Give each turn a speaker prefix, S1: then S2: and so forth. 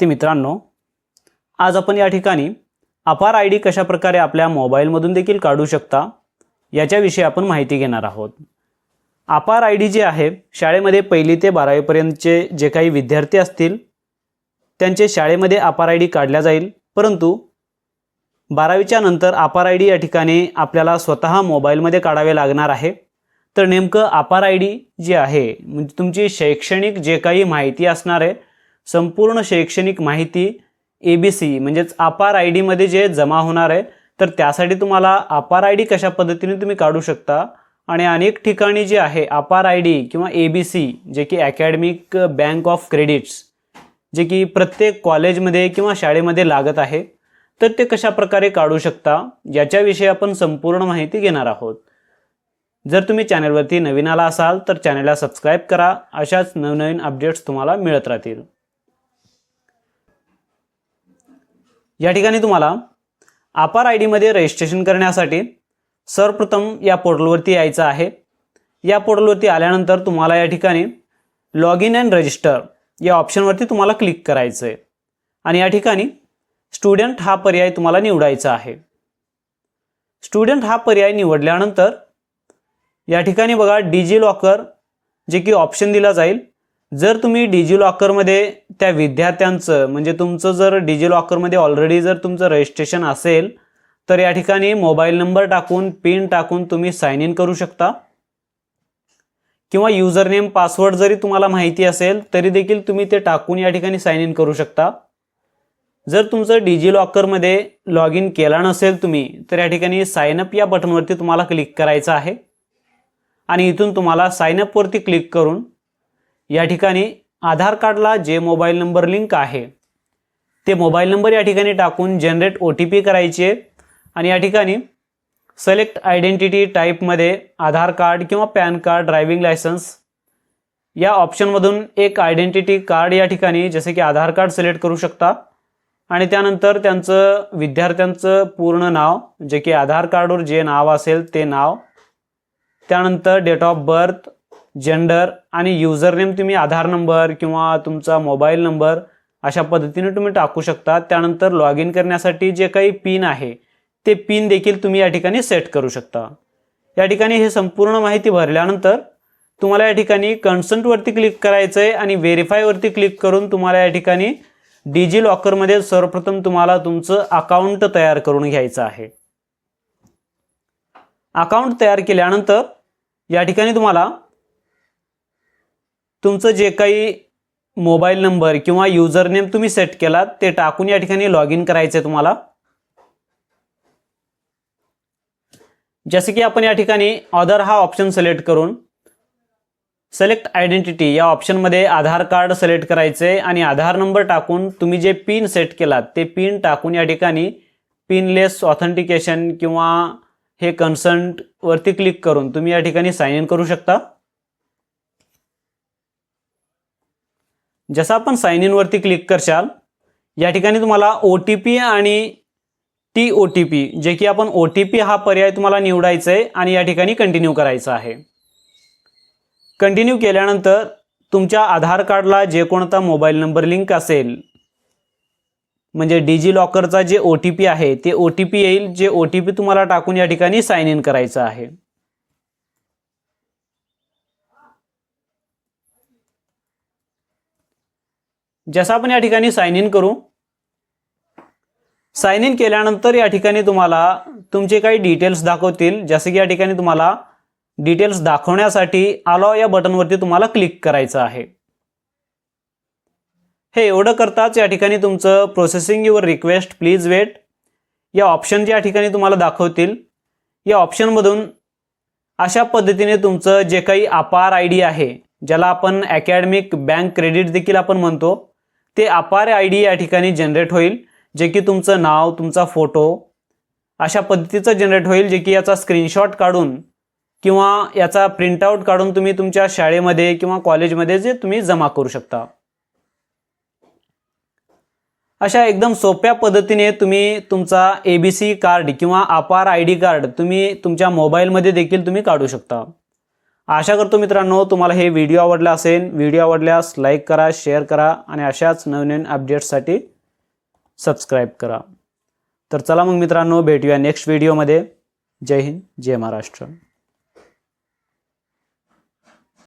S1: ते मित्रांनो आज आपण या ठिकाणी अपार आय डी कशाप्रकारे आपल्या मोबाईलमधून देखील काढू शकता याच्याविषयी आपण माहिती घेणार आहोत. अपार आय डी जे आहे शाळेमध्ये पहिली ते बारावीपर्यंतचे जे काही विद्यार्थी असतील त्यांचे शाळेमध्ये अपार आय डी काढल्या जाईल. परंतु बारावीच्या नंतर अपार आय डी या ठिकाणी आपल्याला स्वतः मोबाईलमध्ये काढावे लागणार आहे. तर नेमकं अपार आय डी जे आहे म्हणजे तुमची शैक्षणिक जे काही माहिती असणार आहे संपूर्ण शैक्षणिक माहिती ए बी सी म्हणजेच अपार आय डीमध्ये जे जमा होणार आहे तर त्यासाठी तुम्हाला अपार आय डी कशा पद्धतीने तुम्ही काढू शकता? आणि अनेक ठिकाणी जे आहे अपार आय डी किंवा ए बी सी जे की अकॅडमिक बँक ऑफ क्रेडिट्स जे की प्रत्येक कॉलेजमध्ये किंवा शाळेमध्ये लागत आहे तर ते कशा प्रकारे काढू शकता? याच्याविषयी आपण संपूर्ण माहिती घेणार आहोत. जर तुम्ही चॅनलवरती नवीन आला असाल तर चॅनलला सबस्क्राईब करा. अशाच नवनवीन अपडेट्स तुम्हाला मिळत राहतील. या ठिकाणी तुम्हाला आपार आय डीमध्ये रजिस्ट्रेशन करण्यासाठी सर्वप्रथम या पोर्टलवरती यायचं आहे. या पोर्टलवरती आल्यानंतर तुम्हाला या ठिकाणी लॉग इन अँड रजिस्टर या ऑप्शनवरती तुम्हाला क्लिक करायचं आहे आणि या ठिकाणी स्टुडंट हा पर्याय तुम्हाला निवडायचा आहे. स्टुडंट हा पर्याय निवडल्यानंतर या ठिकाणी बघा डिजी लॉकर जे की ऑप्शन दिला जाईल जर तुम्ही डिजी लॉकरमध्ये त्या विद्यार्थ्यांचं म्हणजे तुमचं जर डिजी लॉकरमध्ये ऑलरेडी जर तुमचं रजिस्ट्रेशन असेल तर या ठिकाणी मोबाईल नंबर टाकून पिन टाकून तुम्ही साईन इन करू शकता. किंवा युजर नेम पासवर्ड जरी तुम्हाला माहिती असेल तरी देखील तुम्ही ते टाकून या ठिकाणी साईन इन करू शकता. जर तुमचं डिजी लॉकरमध्ये लॉग इन केला नसेल तुम्ही तर या ठिकाणी साइन अप या बटनवरती तुम्हाला क्लिक करायचं आहे. आणि इथून तुम्हाला साइनअपवरती क्लिक करून या ठिकाणी आधार कार्डला जे मोबाईल नंबर लिंक आहे ते मोबाईल नंबर या ठिकाणी टाकून जनरेट ओ टी पी करायचे आणि या ठिकाणी सिलेक्ट आयडेंटिटी टाईपमध्ये आधार कार्ड किंवा पॅन कार्ड ड्रायव्हिंग लायसन्स या ऑप्शनमधून एक आयडेंटिटी कार्ड या ठिकाणी जसे की आधार कार्ड सिलेक्ट करू शकता. आणि त्यानंतर त्यांचं विद्यार्थ्यांचं पूर्ण नाव जे की आधार कार्डवर जे नाव असेल ते नाव. त्यानंतर डेट ऑफ बर्थ जेंडर आणि युजर नेम तुम्ही आधार नंबर किंवा तुमचा मोबाईल नंबर अशा पद्धतीने तुम्ही टाकू शकता. त्यानंतर लॉग इन करण्यासाठी जे काही पिन आहे ते पिन देखील तुम्ही या ठिकाणी सेट करू शकता. या ठिकाणी हे संपूर्ण माहिती भरल्यानंतर तुम्हाला या ठिकाणी कन्संटवरती क्लिक करायचं आहे आणि व्हेरीफायवरती क्लिक करून तुम्हाला या ठिकाणी डिजी लॉकरमध्ये सर्वप्रथम तुम्हाला तुमचं अकाउंट तयार करून घ्यायचं आहे. अकाउंट तयार केल्यानंतर या ठिकाणी तुम्हाला तुमचं जे काही मोबाईल नंबर किंवा युजर नेम तुम्ही सेट केलात ते टाकून या ठिकाणी लॉग इन करायचं आहे तुम्हाला. जसे की आपण या ठिकाणी ऑदर हा ऑप्शन सिलेक्ट करून सिलेक्ट आयडेंटिटी या ऑप्शनमध्ये आधार कार्ड सिलेक्ट करायचे आणि आधार नंबर टाकून तुम्ही जे पिन सेट केलात ते पिन टाकून या ठिकाणी पिनलेस ऑथेंटिकेशन किंवा हे कन्संटवरती क्लिक करून तुम्ही या ठिकाणी साईन इन करू शकता. जसं आपण साइन इनवरती क्लिक करशाल या ठिकाणी तुम्हाला ओ टी पी आणि टी ओ टी पी जे की आपण ओ टी पी हा पर्याय तुम्हाला निवडायचा आहे आणि या ठिकाणी कंटिन्यू करायचा आहे. कंटिन्यू केल्यानंतर तुमच्या आधार कार्डला जे कोणता मोबाईल नंबर लिंक असेल म्हणजे डिजी लॉकरचा जे ओ टी पी आहे ते ओ टी पी येईल जे ओ टी पी तुम्हाला टाकून या ठिकाणी साइन इन करायचं आहे. जसं आपण या ठिकाणी साइन इन करू साइन इन केल्यानंतर या ठिकाणी तुम्हाला तुमचे काही डिटेल्स दाखवतील. जसे की या ठिकाणी तुम्हाला डिटेल्स दाखवण्यासाठी आलो या बटनवरती तुम्हाला क्लिक करायचं आहे. हे एवढं करताच या ठिकाणी तुमचं processing your request please wait या ऑप्शन या ठिकाणी तुम्हाला दाखवतील या ऑप्शनमधून अशा पद्धतीने तुमचं जे काही अपार आय डी आहे ज्याला आपण अकॅडमिक बँक क्रेडिट देखील आपण म्हणतो ते अपार आय डी या ठिकाणी जनरेट होईल जे की तुमचं नाव तुमचा फोटो अशा पद्धतीचं जनरेट होईल जे की याचा स्क्रीनशॉट काढून किंवा याचा प्रिंटआउट काढून तुम्ही तुमच्या शाळेमध्ये किंवा कॉलेजमध्ये जे तुम्ही जमा करू शकता. अशा एकदम सोप्या पद्धतीने तुम्ही तुमचा ए बी सी कार्ड किंवा अपार आय डी कार्ड तुम्ही तुमच्या मोबाईलमध्ये देखील तुम्ही काढू शकता. आशा करतो मित्रांनो तुम्हाला हे व्हिडिओ आवडला असेल. व्हिडिओ आवडल्यास लाईक करा शेअर करा आणि अशाच नवीन अपडेट्ससाठी सबस्क्राईब करा. तर चला मग मित्रांनो भेटूया नेक्स्ट व्हिडिओमध्ये. जय हिंद जय महाराष्ट्र.